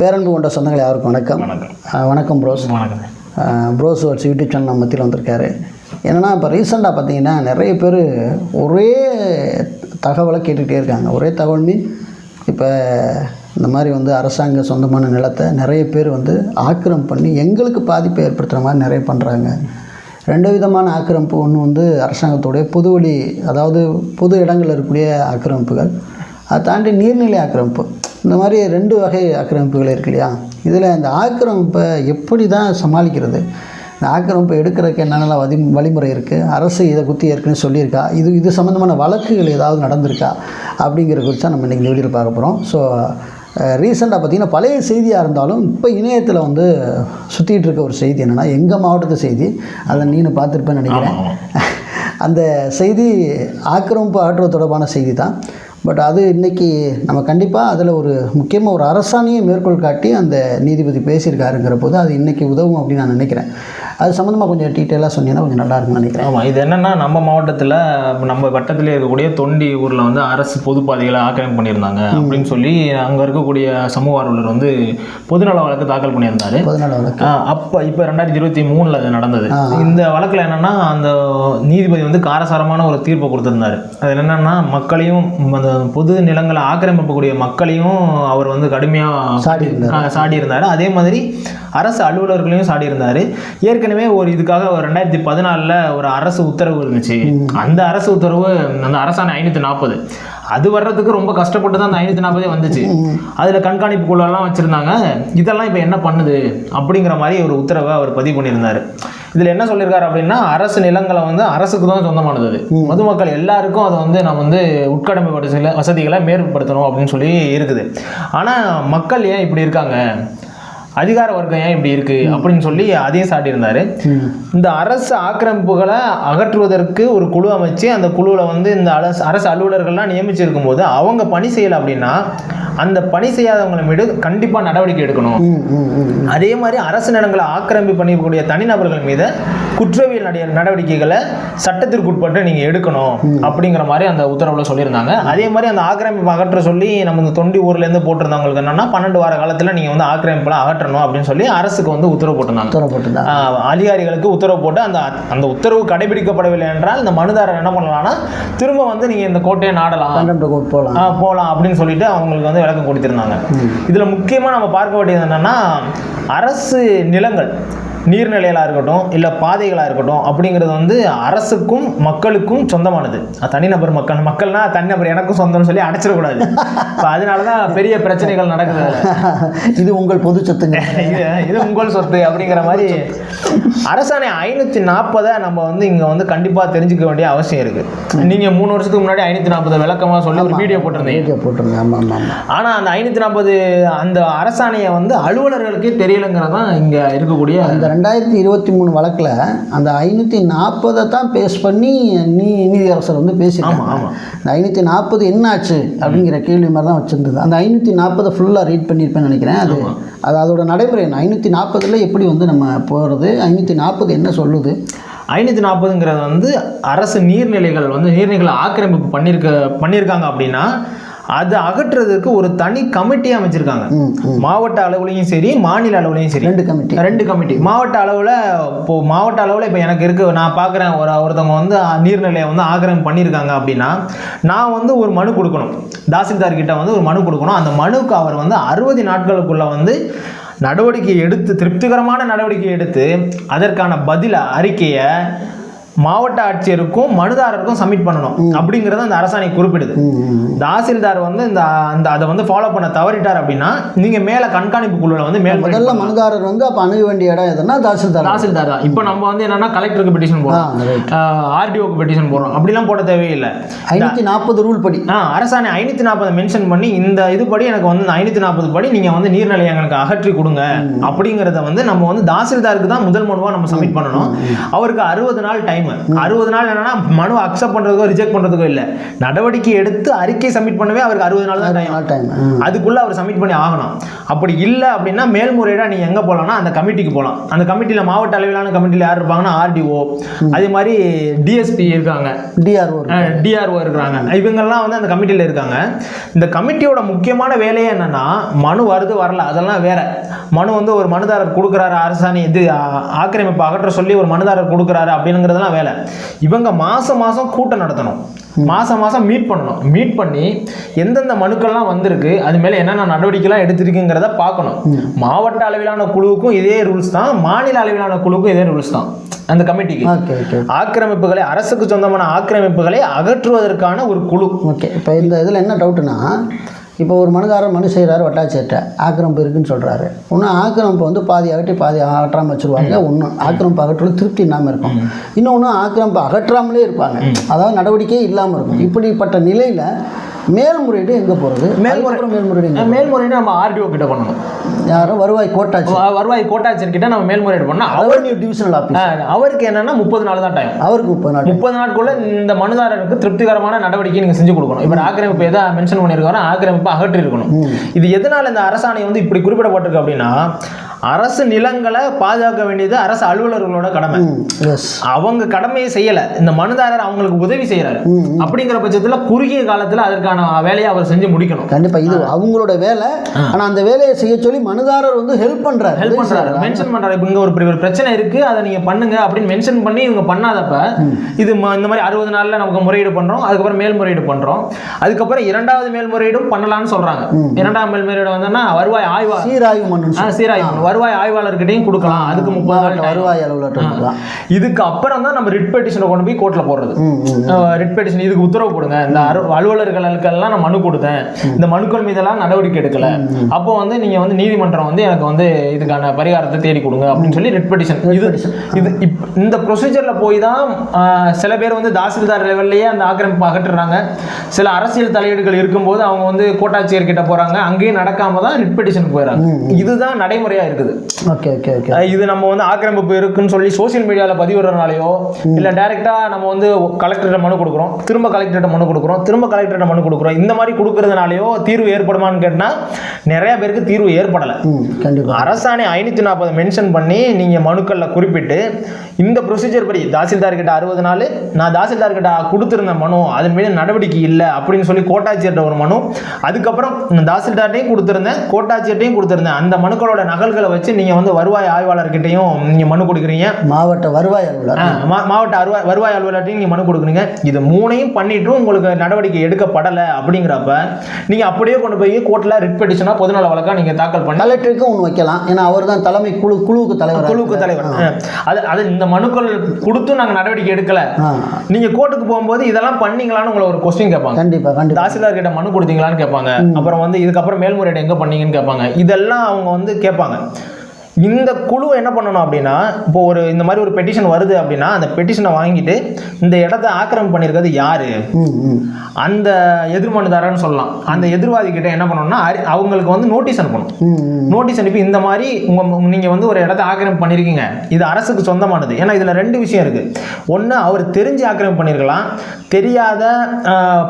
பேரன்பு கொண்ட சொந்தங்கள் யாருக்கும் வணக்கம். வணக்கம். ப்ரோஸ் வணக்கம் ப்ரோஸ் வச்சு யூடியூப் சேனல் நம்ம மத்தியில் வந்திருக்காரு. என்னென்னா இப்போ ரீசெண்டாக பார்த்தீங்கன்னா நிறைய பேர் ஒரே தகவலை கேட்டுக்கிட்டே இருக்காங்க. ஒரே தகவல் மீன் இப்போ இந்த மாதிரி வந்து அரசாங்க சொந்தமான நிலத்தை நிறைய பேர் வந்து ஆக்கிரமிப்பு பண்ணி எங்களுக்கு பாதிப்பை ஏற்படுத்துகிற மாதிரி நிறைய பண்ணுறாங்க ரெண்டு விதமான ஆக்கிரமிப்பு. ஒன்று வந்து அரசாங்கத்துடைய பொதுவழி அதாவது பொது இடங்களில் இருக்கக்கூடிய ஆக்கிரமிப்புகள். அதை தாண்டி நீர்நிலை ஆக்கிரமிப்பு. இந்த மாதிரி ரெண்டு வகை ஆக்கிரமிப்புகள் இருக்கு இல்லையா? இதில் இந்த ஆக்கிரமிப்பை எப்படி தான் சமாளிக்கிறது? இந்த ஆக்கிரமிப்பை எடுக்கிறதுக்கு என்னென்னலாம் வதி வழிமுறை இருக்குது அரசு இதை குத்தி ஏற்கனவே சொல்லியிருக்கா? இது இது சம்மந்தமான வழக்குகள் ஏதாவது நடந்திருக்கா? அப்படிங்கிற குறித்து நம்ம இன்றைக்கி வீடியோவில் பார்க்க போகிறோம் ஸோ ரீசெண்டாக பார்த்தீங்கன்னா பழைய செய்தியாக இருந்தாலும் இப்போ இணையத்தில் வந்து சுற்றிட்டு இருக்க ஒரு செய்தி என்னென்னா எங்கள் மாவட்டத்து செய்தி. அதை நீனு பார்த்துருப்பேன்னு நினைக்கிறேன். அந்த செய்தி ஆக்கிரமிப்பு ஆற்றுவது தொடர்பான செய்தி தான். பட் அது இன்றைக்கி நம்ம கண்டிப்பாக அதில் ஒரு முக்கியமாக ஒரு அரசாணையை மேற்கோள் காட்டி அந்த நீதிபதி பேசியிருக்காருங்கிற போது அது இன்றைக்கி உதவும் அப்படின்னு நான் நினைக்கிறேன். அது சம்மந்தமாக கொஞ்சம் டீட்டெயிலாக சொன்னீங்கன்னா கொஞ்சம் நல்லா இருக்கும்னு நினைக்கிறேன். ஆமாம் இது என்னன்னா நம்ம மாவட்டத்தில் நம்ம வட்டத்திலே இருக்கக்கூடிய தொண்டி ஊரில் வந்து அரசு பொதுப்பாதைகளை ஆக்கிரமிப்பு பண்ணியிருந்தாங்க அப்படின்னு சொல்லி அங்கே இருக்கக்கூடிய சமூக ஆர்வலர் வந்து பொதுநல வழக்கு தாக்கல் பண்ணியிருந்தாரு. பதினாலு வழக்கு. அப்போ இப்போ ரெண்டாயிரத்தி இருபத்தி மூணில் அது நடந்தது. இந்த வழக்கில் என்னன்னா அந்த நீதிபதி வந்து காரசாரமான ஒரு தீர்ப்பை கொடுத்திருந்தாரு. அது என்னன்னா மக்களையும் அந்த பொது நிலங்களை ஆக்கிரமிக்கக்கூடிய மக்களையும் அவர் வந்து கடுமையாக சாடி இருந்தார் அதே மாதிரி அரசு அலுவலர்களையும் சாடி இருந்தார் ஏற்கனவே ஒரு இதுக்காக ஒரு ரெண்டாயிரத்தி பதினாலில் ஒரு அரசு உத்தரவு இருந்துச்சு. அந்த அரசு உத்தரவு அந்த அரசாணை ஐநூற்றி நாற்பது அது வர்றதுக்கு ரொம்ப கஷ்டப்பட்டு தான் அந்த ஐநூற்றி நாற்பதே வந்துச்சு. அதில் கண்காணிப்பு குழுலாம் வச்சுருந்தாங்க. இதெல்லாம் இப்போ என்ன பண்ணுது? அப்படிங்கிற மாதிரி ஒரு உத்தரவை அவர் பதிவு பண்ணியிருந்தார். இதில் என்ன சொல்லியிருக்காரு அப்படின்னா அரசு நிலங்களை வந்து அரசுக்கு தான் சொந்தமானது. அது பொதுமக்கள் எல்லாருக்கும் அதை வந்து நம்ம வந்து உட்கடமைப்பட்ட சில வசதிகளை மேற்படுத்தணும் அப்படின்னு சொல்லி இருக்குது. ஆனால் மக்கள் ஏன் இப்படி இருக்காங்க? அதிகார வர்க்கம் ஏன் இப்படி இருக்கு? அப்படின்னு சொல்லி அதையும் சாட்டியிருந்தாரு. இந்த அரசு ஆக்கிரமிப்புகளை அகற்றுவதற்கு ஒரு குழு அமைச்சு அந்த குழுவில் வந்து இந்த அரசு அரசு அலுவலர்கள்லாம் நியமிச்சிருக்கும் போது அவங்க பணி செய்யலை அப்படின்னா அந்த பணி செய்யாதவங்களை மீது கண்டிப்பாக நடவடிக்கை எடுக்கணும். அதே மாதிரி அரசு நிலங்களை ஆக்கிரமிப்பு பண்ணிக்கூடிய தனிநபர்கள் மீது குற்றவியல் நடைய நடவடிக்கைகளை சட்டத்திற்கு உட்பட்டு நீங்கள் எடுக்கணும் அப்படிங்கிற மாதிரி அந்த உத்தரவில் சொல்லியிருந்தாங்க. அதே மாதிரி அந்த ஆக்கிரமிப்பு அகற்ற சொல்லி நம்ம இந்த தொண்டி ஊர்லேருந்து போட்டிருந்தவங்களுக்கு என்னன்னா பன்னெண்டு வார காலத்தில் நீங்கள் வந்து ஆக்கிரமிப்புலாம் அகற்றணும் அப்படின்னு சொல்லி அரசுக்கு வந்து உத்தரவு போட்டிருந்தாங்க. உத்தரவு ஆஹ் அதிகாரிகளுக்கு உத்தரவு போட்டு அந்த அந்த உத்தரவு கடைபிடிக்கப்படவில்லை என்றால் இந்த மனுதாரர் என்ன பண்ணலாம்னா திரும்ப வந்து நீங்கள் இந்த கோட்டையை நாடலாம். போகலாம் போகலாம் அப்படின்னு சொல்லிட்டு அவங்களுக்கு வந்து விளக்கம் கொடுத்திருந்தாங்க. இதில் முக்கியமாக நம்ம பார்க்க வேண்டியது என்னன்னா அரசு நிலங்கள் நீர்நிலைகளாக இருக்கட்டும் இல்லை பாதைகளாக இருக்கட்டும் அப்படிங்கிறது வந்து அரசுக்கும் மக்களுக்கும் சொந்தமானது. தனிநபர் மக்கள் மக்கள்னா தனிநபர் எனக்கும் சொந்தம்னு சொல்லி அடைச்சிடக்கூடாது. இப்போ அதனால தான் பெரிய பிரச்சனைகள் நடக்குது. இது உங்கள் பொது சொத்துங்க. இது இது உங்கள் சொத்து அப்படிங்கிற மாதிரி அரசாணை ஐநூற்றி நாற்பதை நம்ம வந்து இங்கே வந்து கண்டிப்பாக தெரிஞ்சுக்க வேண்டிய அவசியம் இருக்குது நீங்கள் மூணு வருஷத்துக்கு முன்னாடி ஐநூற்றி நாற்பது விளக்கமாக சொல்லி ஒரு வீடியோ போட்டிருந்தீங்க. வீடியோ போட்டுருங்க ஆமாம் ஆனால் அந்த ஐநூற்றி நாற்பது அந்த அரசாணையை வந்து அலுவலர்களுக்கே தெரியலைங்கிறது தான் இங்கே இருக்கக்கூடிய அந்த ரெண்டாயிரத்தி இருபத்தி மூணு வழக்கில் அந்த ஐநூற்றி நாற்பதை தான் பேஸ் பண்ணி நீ நீதியரசர் வந்து பேசியிருக்காங்க. இந்த ஐநூற்றி நாற்பது என்னாச்சு அப்படிங்கிற கேள்வி மாதிரி தான் வச்சுருந்தது. அந்த ஐநூற்றி நாற்பதை ஃபுல்லாக ரீட் பண்ணியிருப்பேன்னு நினைக்கிறேன். அது அது அதோட நடைமுறை ஐநூற்றி நாற்பதில் எப்படி வந்து நம்ம போகிறது ஐநூற்றி நாற்பது என்ன சொல்லுது? ஐநூற்றி நாற்பதுங்கிறது வந்து அரசு நீர்நிலைகள் வந்து நீர்நிலைகளை ஆக்கிரமிப்பு பண்ணியிருக்க பண்ணியிருக்காங்க அப்படின்னா அதை அகற்றுறதுக்கு ஒரு தனி கமிட்டி அமைச்சிருக்காங்க. மாவட்ட அளவுலையும் சரி மாநில அளவுலையும் சரி. ரெண்டு கமிட்டி. ரெண்டு கமிட்டி. மாவட்ட அளவில் இப்போ மாவட்ட அளவில் இப்போ எனக்கு இருக்கு நான் பார்க்குறேன் ஒரு ஒருத்தவங்க வந்து நீர்நிலையை வந்து ஆக்கிரமிப்பு பண்ணியிருக்காங்க அப்படின்னா நான் வந்து ஒரு மனு கொடுக்கணும். தாசில்தார் கிட்ட வந்து ஒரு மனு கொடுக்கணும். அந்த மனுக்கு அவர் வந்து அறுபது நாட்களுக்குள்ள வந்து நடவடிக்கை எடுத்து திருப்திகரமான நடவடிக்கை எடுத்து அதற்கான பதில அறிக்கையை மாவட்ட ஆட்சியருக்கும் மனுதாரருக்கும் சப்மிட் பண்ணணும். அப்படிங்கிறது அந்த அரசாணை குறிப்பிடுது. தாசில்தார் வந்து இந்த அந்த அதை வந்து ஃபாலோ பண்ண தவறிட்டார் அப்படின்னா நீங்க மேல கண்காணிப்பு குழுல வந்து மேல் முதல்ல மனுதாரர் வந்து அப்போ அணுக வேண்டிய இடம் எதுனா தாசில்தார் தாசில்தார் தான். இப்போ நம்ம வந்து என்னன்னா கலெக்டருக்கு பெட்டிஷன் போடுறோம். ரைட் ஆர்டிஓக்கு பெட்டிஷன் போடுறோம். அப்படிலாம் போட தேவையில்லை. ஐநூற்றி நாற்பது ரூல் படி. ஆ அரசாணை ஐநூற்றி நாற்பது மென்ஷன் பண்ணி இந்த இது படி எனக்கு வந்து ஐநூற்றி நாற்பது படி நீங்கள் வந்து நீர்நிலையை எனக்கு அகற்றி கொடுங்க. அப்படிங்கிறத வந்து நம்ம வந்து தாசில்தாருக்கு தான் முதல் மனுவாக நம்ம சப்மிட் பண்ணணும். அவருக்கு அறுபது நாள் டைம் டைம் அறுபது நாள் என்னன்னா மனு அக்செப்ட் பண்றதுக்கோ ரிஜெக்ட் பண்றதுக்கோ இல்ல. நடவடிக்கை எடுத்து அறிக்கை சப்மிட் பண்ணவே அவருக்கு அறுபது நாள் தான் டைம் அதுக்குள்ள அவர் சப்மிட் பண்ணி ஆகணும். அப்படி இல்லை அப்படின்னா மேல்முறையீடா நீங்க எங்க போகலாம்னா அந்த கமிட்டிக்கு போகலாம் அந்த கமிட்டியில மாவட்ட அளவிலான கமிட்டியில் யார் இருப்பாங்கன்னா ஆர்டிஓ அதே மாதிரி டிஎஸ்பி இருக்காங்க. டிஆர்ஓ டிஆர்ஓ இருக்கிறாங்க இவங்கெல்லாம் வந்து அந்த கமிட்டியில் இருக்காங்க. இந்த கமிட்டியோட முக்கியமான வேலையே என்னன்னா மனு வருது வரல. அதெல்லாம் வேற. மனு வந்து ஒரு மனுதாரர் கொடுக்குறாரு அரசாணை இது ஆக்கிரமிப்பு அகற்ற சொல்லி ஒரு மனுதாரர் கொடுக்குறாரு அப்படிங்கிறதெல்லாம் வேலை. இவங்க மாசம் மாசம் கூட்டம் நடத்தணும். மாசம் மாசம் மீட் பண்ணணும். மீட் பண்ணி எந்தெந்த மனுக்கள்லாம் வந்திருக்கு அது மேலே என்னென்ன நடவடிக்கைலாம் எடுத்திருக்குங்கிறத பார்க்கணும். மாவட்ட அளவிலான குழுவுக்கும் இதே ரூல்ஸ் தான் மாநில அளவிலான குழுவுக்கும் இதே ரூல்ஸ் தான் அந்த கமிட்டிக்கு ஆக்கிரமிப்புகளை அரசுக்கு சொந்தமான ஆக்கிரமிப்புகளை அகற்றுவதற்கான ஒரு குழு. ஓகே இப்போ இந்த இதில் என்ன டவுட்டுனா இப்போ ஒரு மனுதாரர் மனு செய்கிறாரு வட்டாட்சியர்கிட்ட. ஆக்கிரமிப்பு இருக்குன்னு சொல்கிறாரு ஒன்று ஆக்கிரமிப்பு வந்து பாதி அகற்றி பாதி அகற்றாமல் வச்சுருவாங்க. ஒன்று ஆக்கிரமிப்பு அகற்றுவது திருப்தி இல்லாமல் இருக்கும். இன்னொன்று ஆக்கிரமிப்பு அகற்றாமலே இருப்பாங்க. அதாவது நடவடிக்கையே இல்லாமல் இருக்கும். இப்படிப்பட்ட நிலையில் மேல்முறையீடு எங்கே போகிறது மேல்முறை மேல்முறையீடு மேல்முறையீடு நம்ம ஆர்டிஓ கிட்ட பண்ணணும். யாரும் வருவாய் கோட்டாட்சி. வருவாய் கோட்டாட்சியர் கிட்ட நம்ம மேல்முறையீடு பண்ணா அவர் ரெவன்யூ டிவிஷனல் ஆஃபீஸ் அவருக்கு என்னன்னா முப்பது நாள் தான் டைம் அவருக்கு முப்பது நாள் முப்பது நாட்குள்ள இந்த மனுதாரருக்கு திருப்திகரமான நடவடிக்கை நீங்க செஞ்சு கொடுக்கணும். இப்போ ஆக்கிரமிப்பு எதை மென்ஷன் பண்ணியிருக்காரோ ஆக்கிரமிப்பு அகற்றி இருக்கணும் இது எதனால இந்த அரசாணை வந்து இப்படி குறிப்பிடப்பட்டிருக்கு அப்படின்னா அரசு நிலங்களை பாதுகாக்க வேண்டியது அரசு அலுவலர்களோட கடமை. அவங்க கடமையை செய்யல. இந்த மனுதாரர் அவங்களுக்கு உதவி செய்யறாரு அப்படிங்கிற பட்சத்துல குறுகிய காலத்துல அதற்கான வேலையை அவர் செஞ்சு முடிக்கணும். கண்டிப்பாக இது அவங்களோட வேலை. ஆனால் அந்த வேலையை செய்ய சொல்லி மனுதாரர் வந்து ஹெல்ப் பண்ணுறாரு ஹெல்ப் பண்றாரு. மென்ஷன் பண்றாரு. இப்போ இங்க ஒரு ஒரு பிரச்சனை இருக்கு. அதை நீங்க பண்ணுங்க அப்படின்னு மென்ஷன் பண்ணி இவங்க பண்ணாதப்ப இது இந்த மாதிரி அறுபது நாள்ல நமக்கு முறையீடு பண்றோம். அதுக்கப்புறம் மேல்முறையீடு பண்றோம். அதுக்கப்புறம் இரண்டாவது மேல்முறையீடும் பண்ணலாம்னு சொல்றாங்க. இரண்டாம் மேல்முறையீடு வந்தோன்னா வருவாய் ஆய்வா சீராய்வு ஆ, சீராய்வு வருவாய் ஆய்வாளர்கிட்டையும் கொடுக்கலாம். அதுக்கு முப்பது நாள். வருவாய் அலுவலகத்தில் தான் இதுக்கு அப்புறம் தான் நம்ம ரிட் பெட்டிஷனை கொண்டு போய் கோர்ட்ல போடுறது. ரிட் பெட்டிஷன் இதுக்கு உத்தரவு கொடுங்க. இந்த அலுவலர்களுக்கெல்லாம் நான் மனு கொடுத்தேன். இந்த மனுக்கள் மீதெல்லாம் நடவடிக்கை எடுக்கல. அப்போ வந்து நீங்க வந்து நீதிமன்றம் வந்து எனக்கு வந்து இதுக்கான பரிகாரத்தை தேடி கொடுங்க அப்படின்னு சொல்லி ரிட் பெட்டிஷன் இது இது இந்த ப்ரொசீஜர்ல போய் தான் சில பேர் வந்து தாசில்தார் லெவல்லையே அந்த ஆக்கிரமிப்பு அகற்றுறாங்க. சில அரசியல் தலையீடுகள் இருக்கும்போது அவங்க வந்து கோட்டாட்சியர் கிட்ட போறாங்க. அங்கேயும் நடக்காம தான் ரிட் பெட்டிஷன் போயிடறாங்க இதுதான் நடைமுறையா இருக்குது. Okay okay okay. அஹ் இது நம்ம வந்து ஆக்கிரமிப்பு இருக்குன்னு சொல்லி சோஷியல் மீடியாவில் பதிவிடுறதுனாலயோ இல்லை டைரெக்டாக நம்ம வந்து கலெக்டர்கிட்ட மனு கொடுக்குறோம் திரும்ப கலெக்டர்கிட்ட மனு கொடுக்குறோம் திரும்ப கலெக்டர்கிட்ட மனு கொடுக்குறோம் இந்த மாதிரி கொடுக்கறதுனாலயோ தீர்வு ஏற்படுமான்னு கேட்டால் நிறைய பேருக்கு தீர்வு ஏற்படலை. கண்டிப்பாக அரசாணை ஐநூற்றி நாற்பது மென்ஷன் பண்ணி நீங்கள் மனுக்களில் குறிப்பிட்டு இந்த ப்ரொசீஜர் படி தாசில்தார் கிட்ட அறுபது நாள் நான் தாசில்தார் கிட்ட கொடுத்துருந்த மனு அதன் மீது நடவடிக்கை இல்லை அப்படின்னு சொல்லி கோட்டாட்சியர்கிட்ட ஒரு மனு அதுக்கப்புறம் தாசில்தார்ட்டையும் கொடுத்துருந்தேன் கோட்டாட்சியர்ட்டையும் கொடுத்துருந்தேன். அந்த மனுக்களோட நகல்களை வச்சு நீங்கள் வந்து வருவாய் ஆய்வாளர்கிட்டையும் நீங்கள் மனு கொடுக்குறீங்க. மாவட்ட வருவாய் அலுவலர். மாவட்ட அருவாய் வருவாய் அலுவலர்ட்டையும் நீங்கள் மனு கொடுக்குறீங்க. இது மூணையும் பண்ணிட்டு உங்களுக்கு நடவடிக்கை எடுக்கப்படலை அப்படிங்கிறப்ப நீங்கள் அப்படியே கொண்டு போய் கோர்ட்டில் ரிட் பெட்டிஷனாக பொதுநல வழக்காக நீங்கள் தாக்கல் பண்ணி கலெக்டருக்கும் ஒன்று வைக்கலாம். ஏன்னா அவர் தான் தலைமை குழு குழுவுக்கு தலைவர் குழுவுக்கு தலைவர். அது அது இந்த மனுக்கள் கொடுத்தும் நாங்க நடவடிக்கை எடுக்கல. ஆ. நீங்க கோர்ட்டுக்கு போகும்போது இதெல்லாம் பண்ணீங்களான்னு உங்களை ஒரு கொஸ்டின் கேட்பாங்க. கண்டிப்பாக கண்டிப்பாக தாசில்தார் கிட்ட மனு கொடுத்தீங்களான்னு கேட்பாங்க. அப்புறம் வந்து இதுக்கப்புறம் மேல்முறையீடு எங்க பண்ணீங்கன்னு கேட்பாங்க. இதெல்லாம் அவங்க வந்து கேட்பாங்க. இந்த குழு என்ன பண்ணணும் அப்படின்னா இப்போ ஒரு இந்த மாதிரி ஒரு பெட்டிஷன் வருது அப்படின்னா அந்த பெட்டிஷனை வாங்கிட்டு இந்த இடத்த ஆக்கிரமிப்பு பண்ணியிருக்கிறது யாரு? அந்த எதிர்மனுதாரன்னு சொல்லலாம். அந்த எதிர்வாதி கிட்ட என்ன பண்ணணும்னா அவங்களுக்கு வந்து நோட்டீஸ் அனுப்பணும். நோட்டீஸ் அனுப்பி இந்த மாதிரி உங்க நீங்க வந்து ஒரு இடத்த ஆக்கிரமிப்பு பண்ணிருக்கீங்க இது அரசுக்கு சொந்தமானது. ஏன்னா இதுல ரெண்டு விஷயம் இருக்கு. ஒண்ணு அவர் தெரிஞ்சு ஆக்கிரமிப்பு பண்ணிருக்கலாம் தெரியாத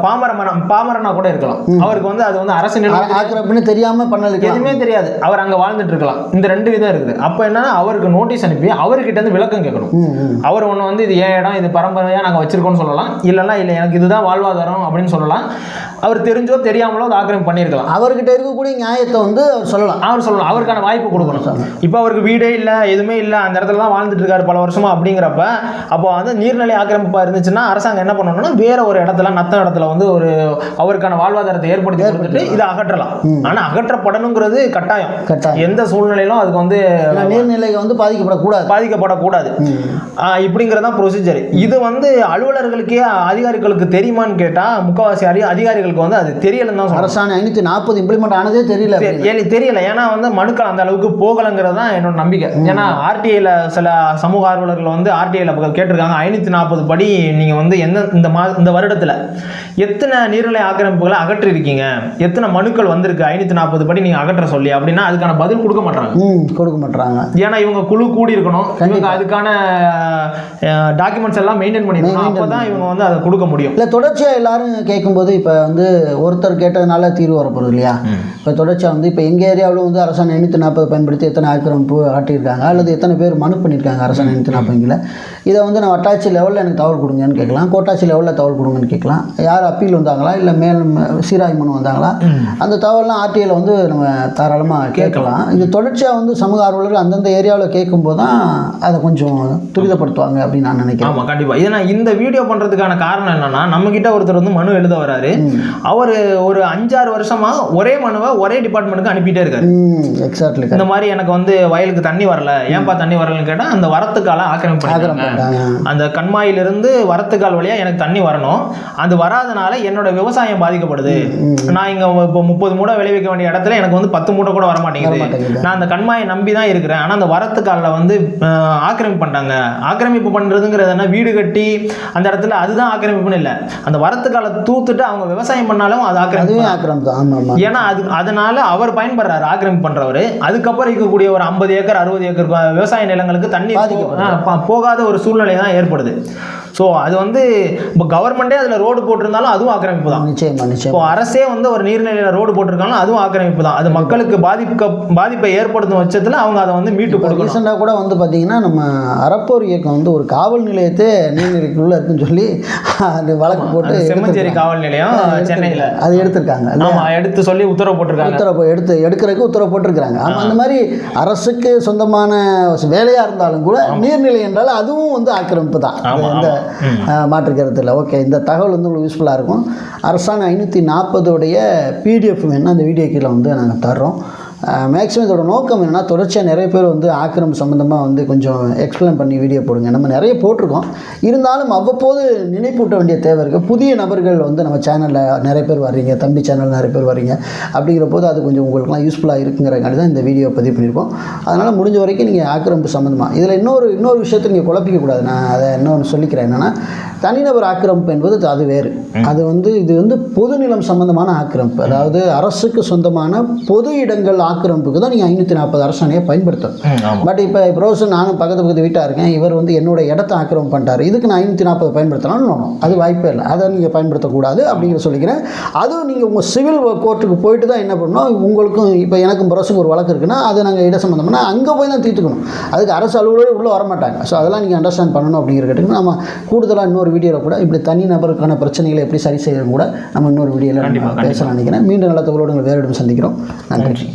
பாமர மரம் பாமரனா கூட இருக்கலாம். அவருக்கு வந்து அது வந்து அரசு ஆக்கிரமிப்புன்னு தெரியாமல் பண்ணலுக்கு எதுவுமே தெரியாது. அவர் அங்க வாழ்ந்துட்டு இருக்கலாம். இந்த ரெண்டு விதம் இருக்குது. அப்ப என்னன்னா அவருக்கு நோட்டீஸ் அனுப்பி அவர்கிட்ட இருந்து விளக்கம் கேட்கணும். அவர் ஒன்று வந்து இது ஏன் இடம் இது பரம்பரையாக நாங்கள் வச்சிருக்கோம்னு சொல்லலாம். இல்லைன்னா இல்லை எனக்கு இதுதான் வாழ்வாதாரம் அப்படின்னு சொல்லலாம். அவர் தெரிஞ்சோ தெரியாமலோ அதை ஆக்கிரமிப்பு பண்ணியிருக்கலாம். அவர்கிட்ட இருக்கக்கூடிய நியாயத்தை வந்து அவர் சொல்லலாம். அவர் சொல்லலாம். அவருக்கான வாய்ப்பு கொடுக்கணும். இப்போ அவருக்கு வீடே இல்லை எதுவுமே இல்லை அந்த இடத்துல தான் வாழ்ந்துட்டு இருக்காரு பல வருஷமா அப்படிங்கிறப்ப அப்போ வந்து நீர்நிலை ஆக்கிரமிப்பா இருந்துச்சுன்னா அரசாங்கம் என்ன பண்ணணும்னா வேற ஒரு இடத்துல நத்த இடத்துல வந்து ஒரு அவருக்கான வாழ்வாதாரத்தை ஏற்படுத்தி கொடுத்துட்டு இதை அகற்றலாம். ஆனா அகற்றப்படணுங்கிறது கட்டாயம். எந்த சூழ்நிலையிலும் அதுக்கு வந்து நீர்நிலைகள் வந்து பாதிக்கப்படக்கூடாது. பாதிக்கப்படக்கூடாது. ஆஹ் இப்படிங்கிறதான் ப்ரொசீஜர் இது வந்து அலுவலர்களுக்கே அதிகாரிகளுக்கு தெரியுமான்னு கேட்டா முக்கால்வாசி அதி அதிகாரிகளுக்கு வந்து அது தெரியலன்னு தான் அரசாணை ஐநூற்றி நாற்பது இம்ப்ளிமெண்ட் ஆனதே தெரியல தெரியல. ஏன்னா வந்து மனுக்கள் அந்த அளவுக்கு போகலைங்கிறது தான் என்னோட நம்பிக்கை. ஏன்னா ஆர்டிஐல சில சமூக ஆர்வலர்கள் வந்து ஆர்டிஐல கேட்டிருக்காங்க. ஐநூற்றி நாற்பது படி நீங்கள் வந்து எந்த இந்த மா இந்த வருடத்தில் எத்தனை நீர்நிலை ஆக்கிரமிப்புகளை அகற்றிருக்கீங்க? எத்தனை மனுக்கள் வந்திருக்கு? ஐநூற்றி நாற்பது படி நீங்கள் அகற்ற சொல்லி அப்படின்னா அதுக்கான பதில் கொடுக்க மாட்டாங்க கொடுக்க மாட்டாங்க ஏன்னா இவங்க குழு கூடி இருக்கணும். இவங்க அதுக்கான டாக்குமெண்ட்ஸ் எல்லாம் மெயின்டைன் பண்ணிருக்கணும் அப்பதான் இவங்க வந்து அதை கொடுக்க முடியும். இல்லை தொடர்ச்சியாக எல்லாரும் கேட்கும்போது இப்போ வந்து ஒருத்தர் கேட்டதுனால தீர்வு வரப்போகுது இல்லையா? இப்போ தொடர்ச்சியாக வந்து இப்போ எங்கள் ஏரியாவில் வந்து அரசாணை ஐநூற்றி நாற்பது பயன்படுத்தி எத்தனை ஆக்கிரமிப்பு ஆட்டியிருக்காங்க? அல்லது எத்தனை பேர் மனு பண்ணியிருக்காங்க அரசாணை ஐநூற்றி நாற்பதுல இதை வந்து நான் வட்டாட்சி லெவலில் எனக்கு தகவல் கொடுங்கன்னு கேட்கலாம். கோட்டாட்சி லெவலில் தகவல் கொடுங்கன்னு கேட்கலாம். யார் அப்பீல் வந்தாங்களா? இல்லை மேல் சீராய் மனு வந்தாங்களா? அந்த தகவல்லாம் ஆர்டிஐயில் வந்து நம்ம தாராளமாக கேட்கலாம். இது தொடர்ச்சியாக வந்து சமூக ஆர்வலர்கள் அந்தந்த ஏரியாவில் கேட்கும்போது தான் அதை கொஞ்சம் துரிதப்படுத்துவாங்க அப்படின்னு நான் நினைக்கிறேன். ஆமா கண்டிப்பா. ஏன்னா இந்த வீடியோ பண்றதுக்கான காரணம் என்னன்னா நம்ம கிட்ட ஒருத்தர் வந்து மனு எழுத வராரு. அவர் ஒரு அஞ்சாறு வருஷமா ஒரே மனுவை ஒரே டிபார்ட்மெண்ட்டுக்கு அனுப்பிட்டே இருக்காரு. எக்ஸாக்ட்லி இந்த மாதிரி எனக்கு வந்து வயலுக்கு தண்ணி வரல. ஏன்பா தண்ணி வரலன்னு கேட்டா அந்த வரத்துக்கால ஆக்கிரமிப்பு அந்த கண்மாயிலிருந்து வரத்துக்கால் வழியா எனக்கு தண்ணி வரணும். அது வராதனால என்னோட விவசாயம் பாதிக்கப்படுது. நான் இங்க இப்போ முப்பது மூட்டை விளைவிக்க வேண்டிய இடத்துல எனக்கு வந்து பத்து மூட்டை கூட வர மாட்டேங்குது. நான் அந்த கண்மாயை நம்பி தான் இருக்கிறேன். ஆனா அந்த வரத்துக்காலில் வந்து ஆக்கிரமிப்பு பண்ணிட்டாங்க. ஆக்கிரமிப்பு பண்றதுங்கிறது என்ன? வீடு கட்டி அந்த இடத்துல அதுதான் ஆக்கிரமிப்புன்னு இல்லை. அந்த வரத்துக்கால தூத்துட்டு அவங்க விவசாயம் பண்ணாலும் அது ஆக்கிரமிப்பு ஆக்கிரமிப்பு. ஆமாம் ஏன்னா அது அதனால அவர் பயன்படுறாரு. ஆக்கிரமிப்பு பண்றவர். அதுக்கப்புறம் இருக்கக்கூடிய ஒரு ஐம்பது ஏக்கர் அறுபது ஏக்கர் விவசாய நிலங்களுக்கு தண்ணி போகாத ஒரு சூழ்நிலை தான் ஏற்படுது. ஸோ அது வந்து இப்போ கவர்மெண்ட்டே அதில் ரோடு போட்டிருந்தாலும் அதுவும் ஆக்கிரமிப்பு தான். நிச்சயமா நிச்சயம். இப்போ அரசே வந்து ஒரு நீர்நிலையில் ரோடு போட்டிருக்காலும் அதுவும் ஆக்கிரமிப்பு தான். அது மக்களுக்கு பாதிப்பு பாதிப்பை ஏற்படுத்தும் பட்சத்தில் அவங்க அதை வந்து மீட்டு கொடுக்கணும். ரீசெண்டாக கூட வந்து பார்த்தீங்கன்னா நம்ம அறப்போர் இயக்கம் வந்து ஒரு காவல் நிலையத்தை நீர்நிலைக்குள்ளே இருக்குன்னு சொல்லி அது வழக்கு போட்டு செம்மஞ்சேரி. காவல் நிலையம் சென்னையில். அது எடுத்திருக்காங்க ஆமா எடுத்து சொல்லி உத்தரவு போட்டிருக்காங்க. உத்தரவு எடுத்து எடுக்கிறதுக்கு உத்தரவு போட்டிருக்கிறாங்க. ஆமாம் அந்த மாதிரி அரசுக்கு சொந்தமான வேலையாக இருந்தாலும் கூட நீர்நிலை என்றால் அதுவும் வந்து ஆக்கிரமிப்பு தான். அது இல்லை ஓகே இந்த தகவல் வந்து உங்களுக்கு யூஸ்ஃபுல்லாக இருக்கும். அரசாங்கம் ஐநூற்றி நாற்பதுடைய பிடிஎஃப் வேணும் அந்த வீடியோ கீழே வந்து நாங்கள் தர்றோம். மேக்ஸிமம் இதோட நோக்கம் என்னென்னா தொடர்ச்சியாக நிறைய பேர் வந்து ஆக்கிரமிப்பு சம்மந்தமாக வந்து கொஞ்சம் எக்ஸ்பிளைன் பண்ணி வீடியோ போடுங்க. நம்ம நிறைய போட்டிருக்கோம். இருந்தாலும் அவ்வப்போது நினைப்பூட்ட வேண்டிய தேவை இருக்குது புதிய நபர்கள் வந்து நம்ம சேனலில் நிறைய பேர் வர்றீங்க. தம்பி சேனல் நிறைய பேர் வர்றீங்க. அப்படிங்கிற போது அது கொஞ்சம் உங்களுக்குலாம் யூஸ்ஃபுல்லாக இருக்குங்கிறக்காண்டி தான் இந்த வீடியோ பதிவு பண்ணியிருக்கோம். அதனால் முடிஞ்ச வரைக்கும் நீங்கள் ஆக்கிரமிப்பு சம்மந்தமாக இதில் இன்னொரு இன்னொரு விஷயத்தை நீங்கள் குழப்பிக்க கூடாது. நான் அதை இன்னொன்று சொல்லிக்கிறேன் என்னென்னா தனிநபர் ஆக்கிரமிப்பு என்பது அது வேறு. அது வந்து இது வந்து பொது நிலம் சம்பந்தமான ஆக்கிரமிப்பு. அதாவது அரசுக்கு சொந்தமான பொது இடங்கள் ஆக்கிரமிப்புக்கு தான் நீங்கள் ஐநூற்றி நாற்பது அரசாணையை பயன்படுத்தணும். பட் இப்போ ப்ரௌசர் நானும் பக்கத்து பக்கத்து வீட்டாக இருக்கேன் இவர் வந்து என்னோட இடத்த ஆக்கிரமம் பண்ணிட்டாரு. இதுக்கு நான் ஐநூற்றி நாற்பது பயன்படுத்தலாம்னு அது வாய்ப்பே இல்லை. அதை நீங்கள் பயன்படுத்தக்கூடாது அப்படிங்கிற சொல்லிக்கிறேன். அதுவும் நீங்கள் உங்கள் சிவில் கோர்ட்டுக்கு போயிட்டு தான் என்ன பண்ணணும்? உங்களுக்கும் இப்போ எனக்கும் ப்ரௌசருக்கு ஒரு வழக்கு இருக்குன்னா அது நாங்கள் இட சம்மந்தம்னா அங்கே போய் தான் தீர்த்துக்கணும். அதுக்கு அரசு அலுவலர் உள்ளே வரமாட்டாங்க. ஸோ அதெல்லாம் நீங்கள் அண்டர்ஸ்டாண்ட் பண்ணணும் அப்படிங்கிறதுக்கு நம்ம கூடுதலாக இன்னொரு வீடியோவில் கூட இப்படி தனி நபருக்கான பிரச்சனைகளை எப்படி சரி செய்யறது கூட நம்ம இன்னொரு வீடியோவில் பேசலாம் நினைக்கிறேன். மீண்டும் நல்ல தகவலோடு வேறு இடம் சந்திக்கிறோம். நன்றி.